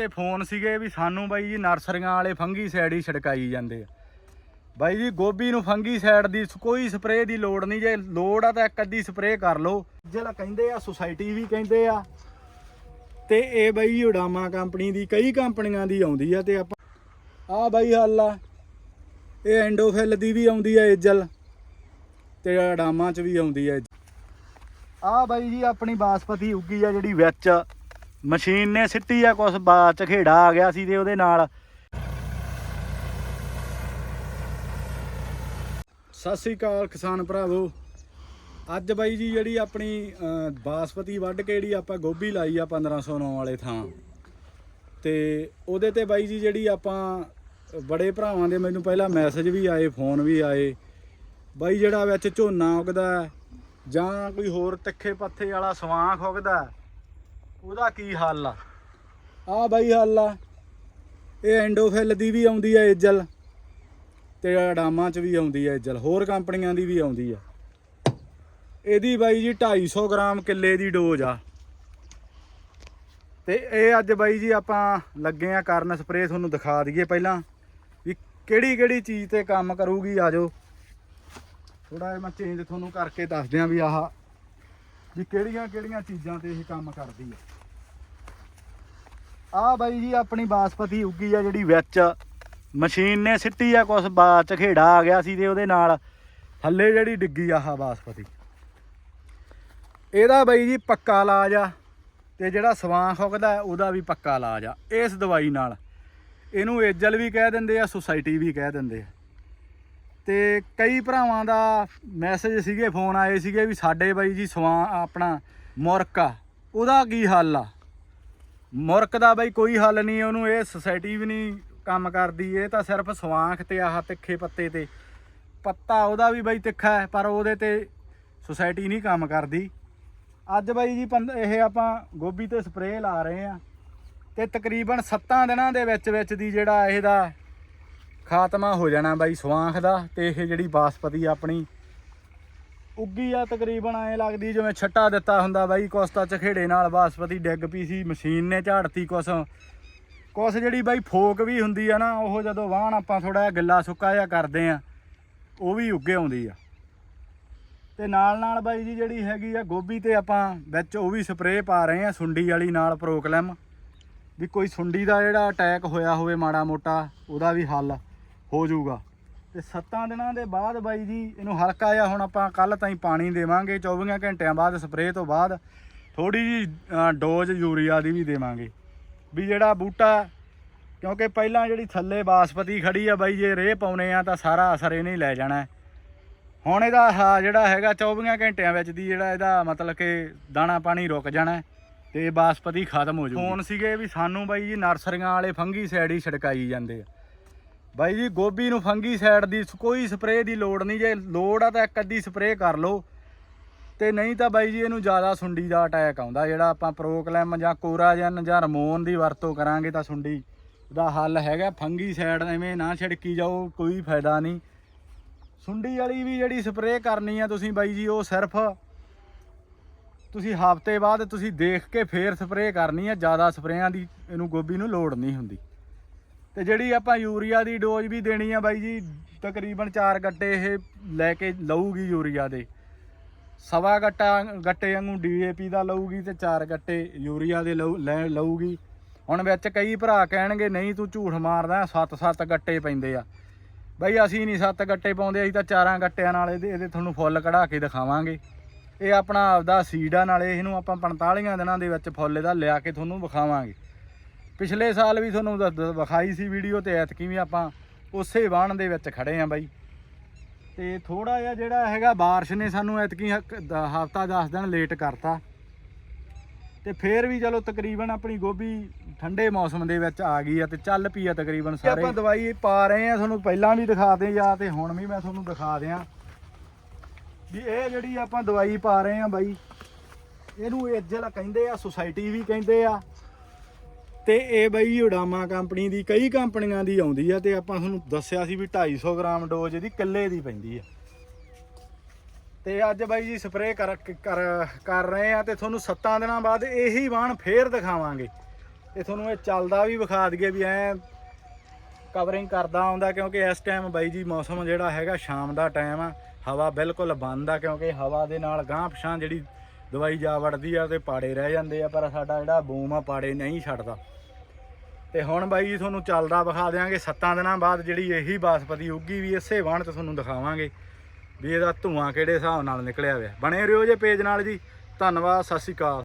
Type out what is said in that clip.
ਤੇ ਫੋਨ ਸੀਗੇ ਵੀ ਸਾਨੂੰ ਬਾਈ ਜੀ ਨਰਸਰੀਆਂ ਵਾਲੇ ਫੰਗੀ ਸਾਈਡ ਹੀ ਛੜਕਾਈ ਜਾਂਦੇ ਆ। ਬਾਈ ਜੀ ਗੋਭੀ ਨੂੰ ਫੰਗੀ ਸਾਈਡ ਦੀ ਕੋਈ ਸਪਰੇਅ ਦੀ ਲੋੜ ਨਹੀਂ, ਜੇ ਲੋੜ ਆ ਤਾਂ ਇੱਕ ਅੱਧੀ ਸਪਰੇਅ ਕਰ ਲਓ। ਜਿਹੜਾ ਕਹਿੰਦੇ ਆ, ਸੁਸਾਇਟੀ ਵੀ ਕਹਿੰਦੇ ਆ। ਤੇ ਇਹ ਬਾਈ ਉਡਾਮਾ ਕੰਪਨੀ ਦੀ, ਕਈ ਕੰਪਨੀਆਂ ਦੀ ਆਉਂਦੀ ਆ ਤੇ ਆਪਾਂ ਆ ਬਾਈ ਹੱਲ ਆ। ਇਹ ਐਂਡੋਫਿਲ ਦੀ ਵੀ ਆਉਂਦੀ ਆ ਏਜਲ ਤੇ ਉਡਾਮਾ ਚ ਵੀ ਆਉਂਦੀ ਆ ਆ ਬਾਈ ਜੀ ਆਪਣੀ ਬਾਸਪਤੀ ਉੱਗੀ ਆ ਜਿਹੜੀ ਵਿੱਚ। ਮਸ਼ੀਨ ਨੇ ਸਿੱਟੀ ਆ ਕੁਛ ਬਾਅਦ ਆ ਗਿਆ ਸੀ ਤੇ ਉਹਦੇ ਨਾਲ। ਸਤਿ ਸ੍ਰੀ ਅਕਾਲ ਕਿਸਾਨ ਭਰਾਵੋ। ਅੱਜ ਬਾਈ ਜੀ ਜਿਹੜੀ ਆਪਣੀ ਅਹ, ਬਾਸਪਤੀ ਵੱਢ ਕੇ ਜਿਹੜੀ ਆਪਾਂ ਗੋਭੀ ਲਾਈ ਆ 1509 ਵਾਲੇ ਥਾਂ। ਤੇ ਉਹਦੇ ਤੇ ਬਾਈ ਜੀ ਜਿਹੜੀ ਆਪਾਂ ਬੜੇ ਭਰਾਵਾਂ ਦੇ ਮੈਨੂੰ ਪਹਿਲਾਂ ਮੈਸੇਜ ਵੀ ਆਏ ਫੋਨ ਵੀ ਆਏ। ਬਾਈ ਜਿਹੜਾ ਵਿੱਚ ਝੋਨਾ ਉਗਦਾ ਜਾਂ ਕੋਈ ਹੋਰ ਤਿੱਖੇ ਪੱਥੇ ਵਾਲਾ ਸਵਾਂਖ ਉਗਦਾ ਉਹਦਾ ਕੀ ਹੱਲ ਆ? ਆ ਬਾਈ ਹੱਲ ਆ। ਇਹ ਐਂਡੋਫਿਲ ਦੀ ਵੀ ਆਉਂਦੀ ਆ ਏਜਲ ਤੇ ਅਡਾਮਾ ਚ ਵੀ ਆਉਂਦੀ ਆ ਏਜਲ। ਹੋਰ ਕੰਪਨੀਆਂ ਦੀ ਵੀ ਆਉਂਦੀ ਆ। ਇਹਦੀ ਬਾਈ ਜੀ 250 ਗ੍ਰਾਮ ਕਿੱਲੇ ਦੀ ਡੋਜ਼ ਆ। ਤੇ ਇਹ ਅੱਜ ਬਾਈ ਜੀ ਆਪਾਂ ਲੱਗੇ ਆ ਕਰਨ ਸਪਰੇਅ, ਤੁਹਾਨੂੰ ਦਿਖਾ ਦਈਏ ਪਹਿਲਾਂ ਵੀ ਕਿਹੜੀ ਕਿਹੜੀ ਚੀਜ਼ ਤੇ ਕੰਮ ਕਰੂਗੀ ਆਜੋ ਥੋੜਾ ਜਿਹਾ ਮੈਂ ਚੇਂਜ ਤੁਹਾਨੂੰ ਕਰਕੇ ਦੱਸ ਦਿਆਂ ਵੀ ਆਹ ਵੀ ਕਿਹੜੀਆਂ ਕਿਹੜੀਆਂ ਚੀਜ਼ਾਂ ਤੇ ਇਹ ਕੰਮ ਕਰਦੀ ਹੈ ਆ ਬਾਈ ਜੀ, ਆਪਣੀ ਬਾਸਪਤੀ ਉੱਗੀ ਆ ਜਿਹੜੀ ਵਿੱਚ। ਮਸ਼ੀਨ ਨੇ ਸਿੱਟੀ ਆ, ਕੁਛ ਬਾਅਦ ਚ ਖੇੜਾ ਆ ਗਿਆ ਸੀ ਤੇ ਉਹਦੇ ਨਾਲ ਥੱਲੇ ਜਿਹੜੀ ਡਿੱਗੀ ਆ, ਆਹ ਬਾਸਪਤੀ। ਇਹਦਾ ਬਾਈ ਜੀ ਪੱਕਾ ਇਲਾਜ ਆ ਤੇ ਜਿਹੜਾ ਸਵਾਂਖ ਉਗਦਾ ਉਹਦਾ ਵੀ ਪੱਕਾ ਇਲਾਜ ਆ, ਇਸ ਦਵਾਈ ਨਾਲ। ਇਹਨੂੰ ਏਜਲ ਵੀ ਕਹਿ ਦਿੰਦੇ ਆ, ਸੁਸਾਇਟੀ ਵੀ ਕਹਿ ਦਿੰਦੇ ਆ। ਤੇ ਕਈ ਭਰਾਵਾਂ ਦਾ ਮੈਸੇਜ ਸੀਗੇ, ਫੋਨ ਆਏ ਸੀਗੇ ਵੀ ਸਾਡੇ ਬਾਈ ਜੀ ਸਵਾਂ ਆਪਣਾ ਮੁਰਕ ਆ, ਉਹਦਾ ਕੀ ਹੱਲ ਆ? ਮੁਰਕ ਦਾ ਬਈ ਕੋਈ ਹੱਲ ਨਹੀਂ, ਉਹਨੂੰ ਇਹ ਸੁਸਾਇਟੀ ਵੀ ਨਹੀਂ ਕੰਮ ਕਰਦੀ, ਇਹ ਤਾਂ ਸਿਰਫ ਸਵਾਂਖ ਤੇ ਆਹ ਤਿੱਖੇ ਪੱਤੇ ਤੇ। ਪੱਤਾ ਉਹਦਾ ਵੀ ਬਈ ਤਿੱਖਾ ਹੈ, ਪਰ ਉਹਦੇ ਤੇ ਸੁਸਾਇਟੀ ਨਹੀਂ ਕੰਮ ਕਰਦੀ। ਅੱਜ ਬਾਈ ਜੀ ਪੰਦ- ਇਹ ਆਪਾਂ ਗੋਭੀ ਤੇ ਸਪਰੇਅ ਲਾ ਰਹੇ ਆ ਤੇ ਤਕਰੀਬਨ 7 ਦਿਨਾਂ ਦੇ ਵਿੱਚ ਵਿੱਚ ਦੀ ਜਿਹੜਾ ਇਹਦਾ ਖਾਤਮਾ ਹੋ ਜਾਣਾ ਬਾਈ ਸਵਾਂਖ ਦਾ ਤੇ ਇਹ ਜਿਹੜੀ ਬਾਸਪਤੀ ਆਪਣੀ ਉੱਗੀ ਆ ਤਕਰੀਬਨ ਐ ਲੱਗਦੀ ਜਿਵੇਂ ਛੱਟਾ ਦਿੱਤਾ ਹੁੰਦਾ ਬਾਈ ਕੋਸਤਾ ਚਖੇੜੇ ਨਾਲ ਬਾਸਪਤੀ ਡਿੱਗ ਪਈ ਸੀ, ਮਸ਼ੀਨ ਨੇ ਝਾੜਤੀ ਕੁਛ। ਕੁਛ ਜਿਹੜੀ ਬਾਈ ਫੋਕ ਵੀ ਹੁੰਦੀ ਆ ਨਾ, ਉਹ ਜਦੋਂ ਵਾਹਣ ਆਪਾਂ ਥੋੜਾ ਜਿਹਾ ਗਿੱਲਾ ਸੁੱਕਾ ਜਿਹਾ ਕਰਦੇ ਆ, ਉਹ ਵੀ ਉੱਗੇ ਆਉਂਦੀ ਆ। ਤੇ ਨਾਲ ਨਾਲ ਬਾਈ ਜੀ ਜਿਹੜੀ ਹੈਗੀ ਆ ਗੋਭੀ ਤੇ ਆਪਾਂ ਵਿੱਚ ਉਹ ਵੀ ਸਪਰੇਅ ਪਾ ਰਹੇ ਆ, ਸੁੰਡੀ ਵਾਲੀ ਨਾਲ ਪ੍ਰੋਕਲਮ। ਵੀ ਕੋਈ ਸੁੰਡੀ ਦਾ ਜਿਹੜਾ ਅਟੈਕ ਹੋਇਆ ਹੋਵੇ ਮਾੜਾ ਮੋਟਾ, ਉਹਦਾ ਵੀ ਹੱਲ ਹੋ ਜਾਊਗਾ। ਤੇ 7 ਦਿਨਾਂ ਦੇ ਬਾਅਦ ਬਾਈ ਜੀ, ਇਹਨੂੰ ਹਲਕਾ ਜਿਹਾ ਹੁਣ ਆਪਾਂ ਕੱਲ ਤਾਈਂ ਪਾਣੀ ਦੇਵਾਂਗੇ 24 ਘੰਟਿਆਂ ਬਾਅਦ, ਸਪਰੇਅ ਤੋਂ ਬਾਅਦ ਥੋੜੀ ਜੀ ਡੋਜ਼ ਯੂਰੀਆ ਦੀ ਵੀ ਦੇਵਾਂਗੇ। ਵੀ ਜਿਹੜਾ ਬੂਟਾ, ਕਿਉਂਕਿ ਪਹਿਲਾਂ ਜਿਹੜੀ ਥੱਲੇ ਬਾਸਪਤੀ ਖੜੀ ਆ ਬਾਈ, ਜੇ ਰੇਹ ਪਾਉਨੇ ਆ ਤਾਂ ਸਾਰਾ ਅਸਰ ਇਹਨੇ ਲੈ ਜਾਣਾ। ਹੁਣ ਇਹਦਾ ਆਹ ਜਿਹੜਾ ਹੈਗਾ 24 ਘੰਟਿਆਂ ਵਿੱਚ ਦੀ ਜਿਹੜਾ ਇਹਦਾ ਮਤਲਬ ਕਿ ਦਾਣਾ ਪਾਣੀ ਰੁਕ ਜਾਣਾ ਹੈ ਤੇ ਬਾਸਪਤੀ ਖਤਮ ਹੋ ਜਾਊਗੀ ਫੋਨ ਸੀਗੇ ਵੀ ਸਾਨੂੰ ਬਾਈ ਜੀ, ਨਰਸਰੀਆਂ ਵਾਲੇ ਫੰਗੀ ਸਾਈਡ ਹੀ ਛੜਕਾਈ ਜਾਂਦੇ ਆ। ਬਾਈ ਜੀ, ਗੋਭੀ ਨੂੰ ਫੰਗੀ ਸਾਈਡ ਦੀ ਸ- ਕੋਈ ਸਪਰੇਅ ਦੀ ਲੋੜ ਨਹੀਂ, ਜੇ ਲੋੜ ਆ ਤਾਂ ਇੱਕ ਅੱਧੀ ਸਪਰੇਅ ਕਰ ਲਓ। ਤੇ ਨਹੀਂ ਤਾਂ ਬਾਈ ਜੀ, ਇਹਨੂੰ ਜ਼ਿਆਦਾ ਸੁੰਡੀ ਦਾ ਅਟੈਕ ਆਉਂਦਾ, ਜਿਹੜਾ ਆਪਾਂ ਪ੍ਰੋਕਲੈਮ ਜਾਂ ਕੋਰਾਜਨ ਜਾਂ ਰਮੋਨ ਦੀ ਵਰਤੋਂ ਕਰਾਂਗੇ ਤਾਂ ਸੁੰਡੀ ਦਾ ਹੱਲ ਹੈਗਾ। ਫੰਗੀ ਸਾਈਡ ਐਵੇਂ ਨਾ ਛਿੜਕੀ ਜਾਓ, ਕੋਈ ਫਾਇਦਾ ਨਹੀਂ। ਸੁੰਡੀ ਵਾਲੀ ਵੀ ਜਿਹੜੀ ਸਪਰੇਅ ਕਰਨੀ ਆ ਤੁਸੀਂ ਬਾਈ ਜੀ, ਉਹ ਸਿਰਫ ਤੁਸੀਂ ਹਫ਼ਤੇ ਬਾਅਦ ਤੁਸੀਂ ਦੇਖ ਕੇ ਫੇਰ ਸਪਰੇਅ ਕਰਨੀ ਆ, ਜ਼ਿਆਦਾ ਸਪਰੇਆਂ ਦੀ ਇਹਨੂੰ ਗੋਭੀ ਨੂੰ ਲੋੜ ਨਹੀਂ ਹੁੰਦੀ। ਤੇ ਜਿਹੜੀ ਆਪਾਂ ਯੂਰੀਆ ਦੀ ਡੋਜ਼ ਵੀ ਦੇਣੀ ਆ ਬਾਈ ਜੀ, ਤਕਰੀਬਨ 4 ਗੱਟੇ ਇਹ ਲੈ ਕੇ ਲਊਗੀ ਯੂਰੀਆ ਦੇ। ਸਵਾ ਗੱਟਾ ਗੱਟੇ ਵਾਂਗੂ ਡੀਏਪੀ ਦਾ ਲਊਗੀ ਤੇ 4 ਗੱਟੇ ਯੂਰੀਆ ਦੇ ਲਊ- ਲੈ ਲਊਗੀ। ਹੁਣ ਵਿੱਚ ਕਈ ਭਰਾ ਕਹਿਣਗੇ, ਨਹੀਂ ਤੂੰ ਝੂਠ ਮਾਰਦਾ 7-7 ਗੱਟੇ ਪੈਂਦੇ ਆ। ਬਈ ਅਸੀਂ ਨਹੀਂ 7 ਗੱਟੇ ਪਾਉਂਦੇ, ਅਸੀਂ ਤਾਂ ਚਾਰਾਂ ਗੱਟਿਆਂ ਨਾਲ ਇਹਦੇ ਇਹਦੇ ਤੁਹਾਨੂੰ ਫੁੱਲ ਕਢਾ ਕੇ ਦਿਖਾਵਾਂਗੇ। ਇਹ ਆਪਣਾ ਆਪਦਾ ਸੀਡ ਆ ਨਾਲੇ ਇਹਨੂੰ ਆਪਾਂ 45 ਦਿਨਾਂ ਦੇ ਵਿੱਚ ਫੁੱਲ ਇਹਦਾ ਲਿਆ ਕੇ ਤੁਹਾਨੂੰ ਵਿਖਾਵਾਂਗੇ। ਪਿਛਲੇ ਸਾਲ ਵੀ ਤੁਹਾਨੂੰ ਵਿਖਾਈ ਸੀ ਵੀਡੀਓ ਤੇ ਐਤਕੀ ਵੀ ਆਪਾਂ ਉਸੇ ਵਾਹਣ ਦੇ ਵਿੱਚ ਖੜੇ ਆ ਬਾਈ। ਤੇ ਥੋੜਾ ਜਿਹਾ ਜਿਹੜਾ ਹੈਗਾ ਬਾਰਿਸ਼ ਨੇ ਸਾਨੂੰ ਐਤਕੀ ਹਫਤਾ 10 ਦਿਨ ਲੇਟ ਕਰਤਾ। ਤੇ ਫੇਰ ਵੀ ਚਲੋ ਤਕਰੀਬਨ ਆਪਣੀ ਗੋਭੀ ਠੰਡੇ ਮੌਸਮ ਦੇ ਵਿੱਚ ਆ ਗਈ ਆ ਤੇ ਚੱਲ ਪਈ ਆ ਤਕਰੀਬਨ ਸਾਰੇ ਆਪਾਂ ਦਵਾਈ ਪਾ ਰਹੇ ਆ ਤੁਹਾਨੂੰ ਪਹਿਲਾਂ ਵੀ ਦਿਖਾ ਦੇ ਜਾਂ ਤੇ ਹੁਣ ਵੀ ਮੈਂ ਤੁਹਾਨੂੰ ਦਿਖਾ ਦਿਆਂ। ਵੀ ਇਹ ਜਿਹੜੀ ਆਪਾਂ ਦਵਾਈ ਪਾ ਰਹੇ ਆ ਬਾਈ ਇਹਨੂੰ ਏਜਲ ਕਹਿੰਦੇ ਆ ਸੁਸਾਇਟੀ ਵੀ ਕਹਿੰਦੇ ਆ। ਤੇ ਇਹ ਬਈ ਉਡਾਮਾ ਕੰਪਨੀ ਦੀ, ਕਈ ਕੰਪਨੀਆਂ ਦੀ ਆਉਂਦੀ ਆ ਤੇ ਆਪਾਂ ਤੁਹਾਨੂੰ ਦੱਸਿਆ ਸੀ ਵੀ 250 ਗ੍ਰਾਮ ਡੋਜ਼ ਇਹਦੀ ਕਿੱਲੇ ਦੀ ਪੈਂਦੀ ਆ। ਤੇ ਅੱਜ ਬਾਈ ਜੀ ਸਪਰੇਅ ਕਰ ਕਰ ਕਰ ਰਹੇ ਆ ਤੇ ਤੁਹਾਨੂੰ 7 ਦਿਨਾਂ ਬਾਅਦ ਇਹੀ ਵਾਹਣ ਫੇਰ ਦਿਖਾਵਾਂਗੇ। ਇਹ ਤੁਹਾਨੂੰ ਇਹ ਚੱਲਦਾ ਵੀ ਵਿਖਾ ਦਈਏ ਵੀ ਐ ਕਵਰਿੰਗ ਕਰਦਾ ਆਉਂਦਾ ਕਿਉਂਕਿ ਇਸ ਟਾਈਮ ਬਾਈ ਜੀ ਮੌਸਮ ਜਿਹੜਾ ਹੈਗਾ ਸ਼ਾਮ ਦਾ ਟਾਈਮ ਆ, ਹਵਾ ਬਿਲਕੁਲ ਬੰਦ ਆ ਕਿਉਂਕਿ ਹਵਾ ਦੇ ਨਾਲ ਗਾਂਹ ਪਛਾਂ ਜਿਹੜੀ ਦਵਾਈ ਜਾ ਵੜਦੀ ਆ ਤੇ ਪਾੜੇ ਰਹਿ ਜਾਂਦੇ ਆ, ਪਰ ਸਾਡਾ ਜਿਹੜਾ ਬੂਮ ਆ ਪਾੜੇ ਨਹੀਂ ਛੱਡਦਾ। ਤੇ ਹੁਣ ਬਾਈ ਜੀ ਤੁਹਾਨੂੰ ਚੱਲਦਾ ਵਿਖਾ ਦਿਆਂਗੇ 7 ਦਿਨਾਂ ਬਾਅਦ ਜਿਹੜੀ ਇਹੀ ਬਾਸਪਤੀ ਉੱਗੀ ਵੀ ਇਸੇ ਵਾਣ ਤੇ ਤੁਹਾਨੂੰ ਦਿਖਾਵਾਂਗੇ ਵੀ ਇਹਦਾ ਧੂਆਂ ਕਿਹੜੇ ਹਿਸਾਬ ਨਾਲ ਨਿਕਲਿਆ ਹੋਇਆ। ਬਣੇ ਰਹੋ ਜੇ ਪੇਜ ਨਾਲ ਜੀ। ਧੰਨਵਾਦ, ਸਤਿ ਸ਼੍ਰੀ ਅਕਾਲ।